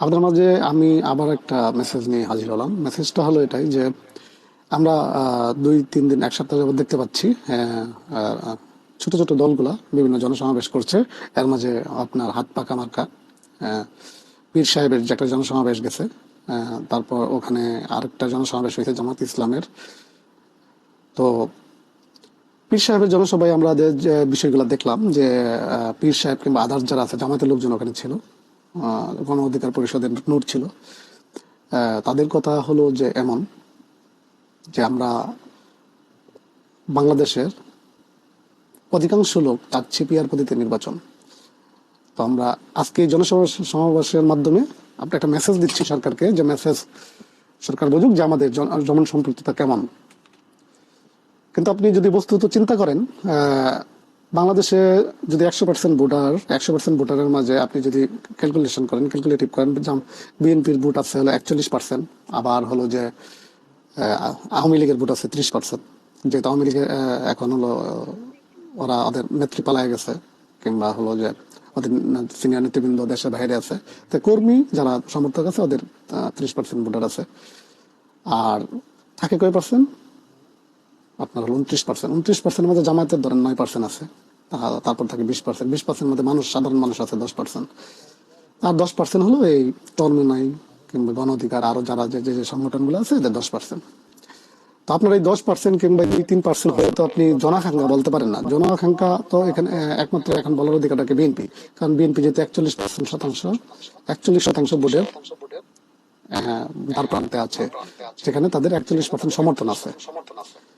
আপনাদের মাঝে আমি আবার একটা মেসেজ নিয়ে হাজির হলাম। মেসেজটা হলো এটাই যে আমরা দুই তিন দিন এক সপ্তাহ যাবত দেখতে পাচ্ছি আহ, ছোট ছোট দলগুলা বিভিন্ন জনসমাবেশ করছে। এর মাঝে আপনার হাত পাকা মার্কা আহ, পীর সাহেবের যে একটা জনসমাবেশ গেছে আহ, তারপর ওখানে আরেকটা জনসমাবেশ হয়েছে জামাত ইসলামের। তো পীর সাহেবের জনসভায় আমরা যে বিষয়গুলো দেখলাম যে পীর সাহেব কিংবা আদার্স যারা আছে জামাতের লোকজন ওখানে ছিল। গণ অধিকার পরিষদের নূর ছিল। তাদের কথা হলো যে এমন যে আমরা বাংলাদেশের অধিকাংশ লোক চাচ্ছি পিয়ার পদ্ধতি নির্বাচন। তো আমরা আজকে এই জনসভা সমাবেশের মাধ্যমে আমরা একটা মেসেজ দিচ্ছি সরকারকে যে মেসেজ সরকার বুঝুক যে আমাদের জনগণ সম্পৃক্ততা কেমন। কিন্তু আপনি যদি বস্তুত চিন্তা করেন বাংলাদেশে যদি একশো পার্সেন্ট ভোটার, একশো পার্সেন্ট ভোটারের মাঝে আপনি যদি ক্যালকুলেশন করেন ক্যালকুলেটিভ করেন বিএনপির ভোট আছে হলো একচল্লিশ পার্সেন্ট আবার হলো যে আওয়ামী লীগের ভোট আছে ত্রিশ পার্সেন্ট যেহেতু আওয়ামী লীগের এখন হলো, ওরা ওদের নেত্রী পালায় গেছে, কিংবা হলো যে ওদের সিনিয়র নেতৃবৃন্দ দেশের বাইরে আছে। তো কর্মী যারা সমর্থক আছে, ওদের ত্রিশ পার্সেন্ট ভোটার আছে। আর থাকে কয় পার্সেন্ট আপনার হলো উনত্রিশ পার্সেন্ট উনত্রিশ পার্সেন্টের মধ্যে জামায়াতের ধরেন নয় পার্সেন্ট আছে। তারপর থাকে বিশ পার্সেন্ট বিশ পার্সেন্ট মধ্যে মানুষ, সাধারণ মানুষ আছে দশ পার্সেন্ট আর দশ পার্সেন্ট হলো এই নাই কিংবা গণ অধিকার, আরও যারা যে যে সংগঠনগুলো আছে, এদের দশ পার্সেন্ট তো আপনার এই দশ পার্সেন্ট কিংবা দুই তিন পার্সেন্ট হয়ে তো আপনি জনাকাঙ্ক্ষা বলতে পারেন না। জনাকাঙ্ক্ষা তো এখানে একমাত্র এখন বলার অধিকারটাকে বিএনপি। কারণ বিএনপি যেহেতু একচল্লিশ পার্সেন্ট শতাংশ, একচল্লিশ শতাংশ ভোটের দ্বার প্রান্তে আছে। সেখানে তাদের একচল্লিশ পার্সেন্ট সমর্থন আছে। তো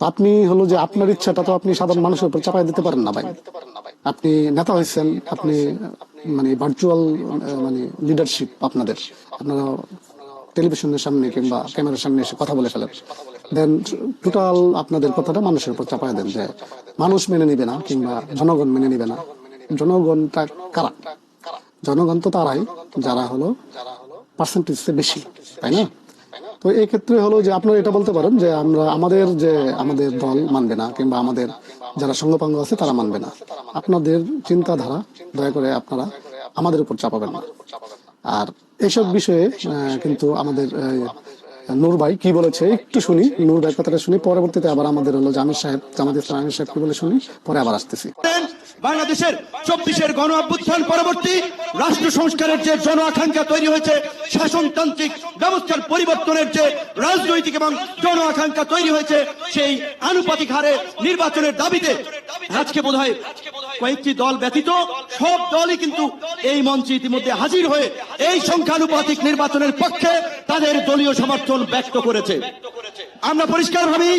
আপনি হলো যে আপনার ইচ্ছাটা তো আপনি সাধারণ মানুষের উপর চাপাই দিতে পারেন না ভাই। আপনি নেতা হয়েছেন, আপনি মানে ভার্চুয়াল মানে লিডারশিপ আপনাদের। আপনারা টেলিভিশনের সামনে কিংবা ক্যামেরার সামনে এসে কথা বলে ফেলেন। দেন টোটাল আপনাদের কথাটা মানুষের উপর চাপাই দেন যে, মানুষ মেনে নিবে না কিংবা জনগণ মেনে নিবে না। জনগণটা কারা? জনগণ তো তারাই, যারা হলো পার্সেন্টেজ বেশি, তাই না? তো এই ক্ষেত্রে হলো যে আপনারা এটা বলতে পারেন যে আমরা, আমাদের যে আমাদের দল মানবে না, কিংবা আমাদের যারা সঙ্গপাঙ্গ আছে তারা মানবে না। আপনাদের চিন্তাধারা, দয়া করে আপনারা আমাদের উপর চাপাবেন না। আর এইসব বিষয়ে কিন্তু আমাদের নূর ভাই কি বলেছে একটু শুনি, নূর ভাই কথাটা শুনি, পরবর্তীতে আবার আমাদের হলো জামির সাহেব, জামাত ইসলাম সাহেব কি বলে শুনি, পরে আবার আসতেছি। বাংলাদেশের চব্বিশের গণ অভ্যুত্থান পরবর্তী রাষ্ট্র সংস্কারের যে জন আকাঙ্ক্ষা তৈরি হয়েছে, শাসনতান্ত্রিক ব্যবস্থার পরিবর্তনের যে রাজনৈতিক এবং জন আকাঙ্ক্ষা তৈরি হয়েছে, সেই আনুপাতিক হারে নির্বাচনের দাবিতে আজকে বোধ হয় কয়েকটি দল ব্যতীত সব দলই কিন্তু এই মঞ্চে ইতিমধ্যে হাজির হয়ে এই সংখ্যানুপাতিক নির্বাচনের পক্ষে তাদের দলীয় সমর্থন ব্যক্ত করেছে। আমরা পরিষ্কার পরিষ্কারভাবেই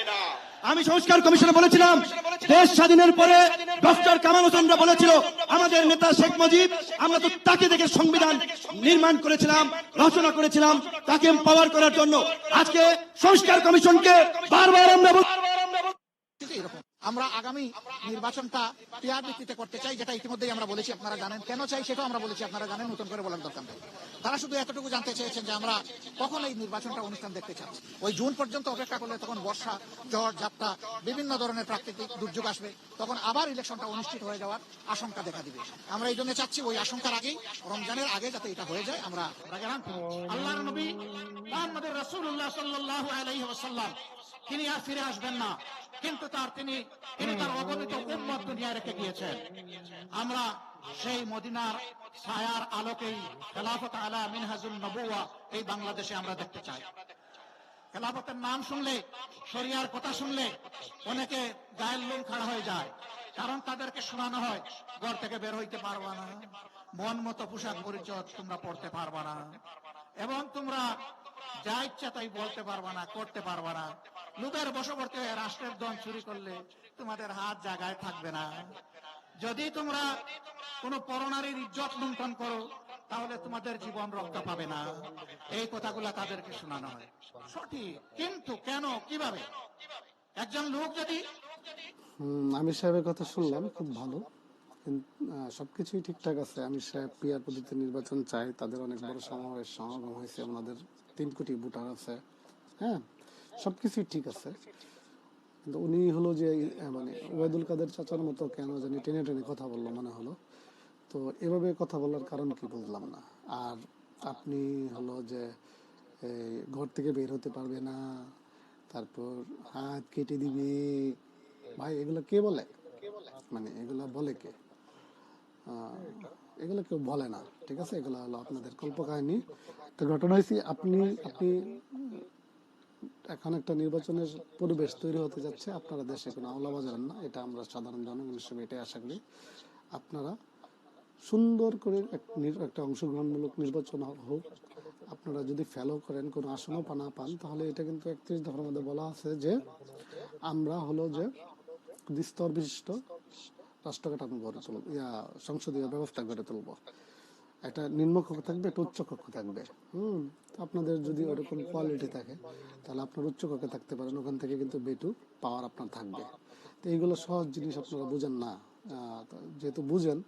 আমি সংস্কার কমিশনে বলেছিলাম, দেশ স্বাধীনের পরে ডক্টর কামাল হোসেনরা বলেছিল, আমাদের নেতা শেখ মুজিব, আমরা তো তাকে দেখে সংবিধান নির্মাণ করেছিলাম, রচনা করেছিলাম, তাকে পাওয়ার করার জন্য। আজকে সংস্কার কমিশনকে বারবার আমরা আমরা আগামী নির্বাচনটা পেয়ার ভিত্তিতে করতে চাই, যেটা ইতিমধ্যেই আমরা বলেছি, আপনারা জানেন। কেন চাই সেটাও আমরা বলেছি, আপনারা জানেন, নতুন করে বলার দরকার নেই। তারা শুধু এতটুকু জানতে চেয়েছেন যে আমরা কখন এই নির্বাচনটা অনুষ্ঠান দেখতে চাচ্ছি। ওই জুন পর্যন্ত অপেক্ষা করলে তখন বর্ষা, ঝড়, ঝাপটা, বিভিন্ন ধরনের প্রাকৃতিক দুর্যোগ আসবে। তখন আবার ইলেকশনটা অনুষ্ঠিত হয়ে যাওয়ার আশঙ্কা দেখা দিবে। আমরা এই জন্য চাচ্ছি ওই আশঙ্কার আগেই, রমজানের আগে যাতে এটা হয়ে যায়, আমরা আল্লাহর নবী মোহাম্মদের রাসূলুল্লাহ তিনি আর ফিরে আসবেন না। কিন্তু তার তিনি তিনি তার অগণিত উম্মত দুনিয়ায় রেখে গিয়েছেন। আমরা সেই মদিনার ছায়ার আলোকেই খেলাফত আলা মিনহাজুল নবুয়া এই বাংলাদেশে আমরা দেখতে চাই। খেলাফতের নাম শুনলে, শরিয়ার কথা শুনলে অনেকে গায়ের লোম খাড়া হয়ে যায়। কারণ তাদেরকে শোনানো হয়, ঘর থেকে বের হইতে পারবা না। মন মতো পোশাক পরিচয় তোমরা পড়তে পারবা না। এবং তোমরা যা ইচ্ছা তাই বলতে পারবা না, করতে পারবা না। লোকের বশবর্তী হয়ে রাষ্ট্রের ধন চুরি করলে তোমাদের হাত জায়গায় থাকবে না। যদি তোমরা কোন পরনারীর ইজ্জত লুণ্ঠন করো, তাহলে তোমাদের জীবন রক্ষা পাবে না। এই কথাগুলা তাদেরকে শোনানো হয়। সঠিক। কিন্তু কেন? কীভাবে? একজন লোক যদি আমির সাহেবের কথা শুনলাম, খুব ভালো। সবকিছুই ঠিকঠাক আছে। আমির সাহেব পিয়ার পদ্ধতি নির্বাচন চায়। তাদের অনেক বড় সমাবেশ, সমাগম হয়েছে। ওনাদের তিন কোটি ভোটার আছে। হ্যাঁ? সবকিছুই ঠিক আছে। কিন্তু উনি হলো যে মানে ওবায়দুল কাদের চাচার মতো কেন জানি টেনে টেনে কথা বলল মনে হলো। তো এভাবে কথা বলার কারণ কি বুঝলাম না। আর আপনি হলো যে ঘর থেকে বের হতে পারবে না, তারপর হাত কেটে দিবে। ভাই, এগুলো কে বলে? মানে এগুলো বলে কে? এগুলো কেউ বলে না, ঠিক আছে? এগুলো হলো আপনাদের কল্পকাহিনী। তো ঘটনা হয়েছে, আপনি আপনি এখন একটা নির্বাচনের পরিবেশ তৈরি হতে যাচ্ছে। আপনারা দেশে কোনো আওলা বাজাবেন না, এটা আমরা সাধারণ জনগণ হিসেবে এটাই আশা করি। আপনারা সুন্দর করে একটা অংশগ্রহণমূলক নির্বাচন হোক। আপনারা যদি ফেলো করেন, কোনো আসনও পানা পান, তাহলে এটা কিন্তু একত্রিশ দফার মধ্যে বলা আছে যে আমরা হলো যে স্তর বিশিষ্ট রাষ্ট্র কাঠামো গড়ে তুলব, ইয়া সংসদীয় ব্যবস্থা গড়ে তুলব। একটা নিম্নকক্ষ থাকবে, একটা উচ্চকক্ষ থাকবে। হুম আপনাদের যদি ওরকম কোয়ালিটি থাকে, তাহলে আপনার উচ্চকক্ষে থাকতে পারেন। ওখান থেকে কিন্তু বেটু পাওয়ার আপনার থাকবে। তো এইগুলো সহজ জিনিস আপনারা বুঝেন না। যেহেতু বুঝেন,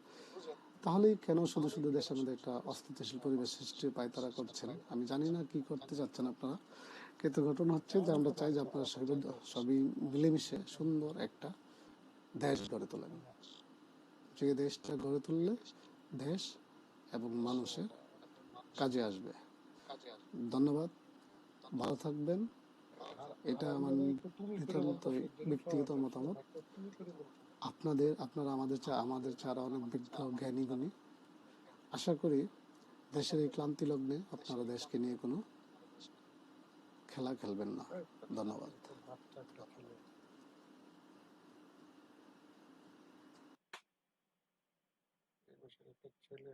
তাহলেই কেন শুধু শুধু দেশের মধ্যে একটা অস্থিতিশীল পরিবেশ সৃষ্টি পায় তারা করছেন? আমি জানি না কি করতে চাচ্ছেন আপনারা। কিন্তু ঘটনা হচ্ছে যে আমরা চাই যে আপনারা সবই সবই মিলেমিশে সুন্দর একটা দেশ গড়ে তোলেন। যে দেশটা গড়ে তুললে দেশ এবং মানুষের কাজে আসবে। ধন্যবাদ। ভালো থাকবেন। এটা আমার ব্যক্তিগত মতামত। আপনাদের, আপনারা আমাদের চা, আমাদের ছাড়া অনেক বিজ্ঞ জ্ঞানী গুণী আশা করি দেশের এই ক্লান্তি লগ্নে আপনারা দেশকে নিয়ে কোনো খেলা খেলবেন না। ধন্যবাদ। ছেলে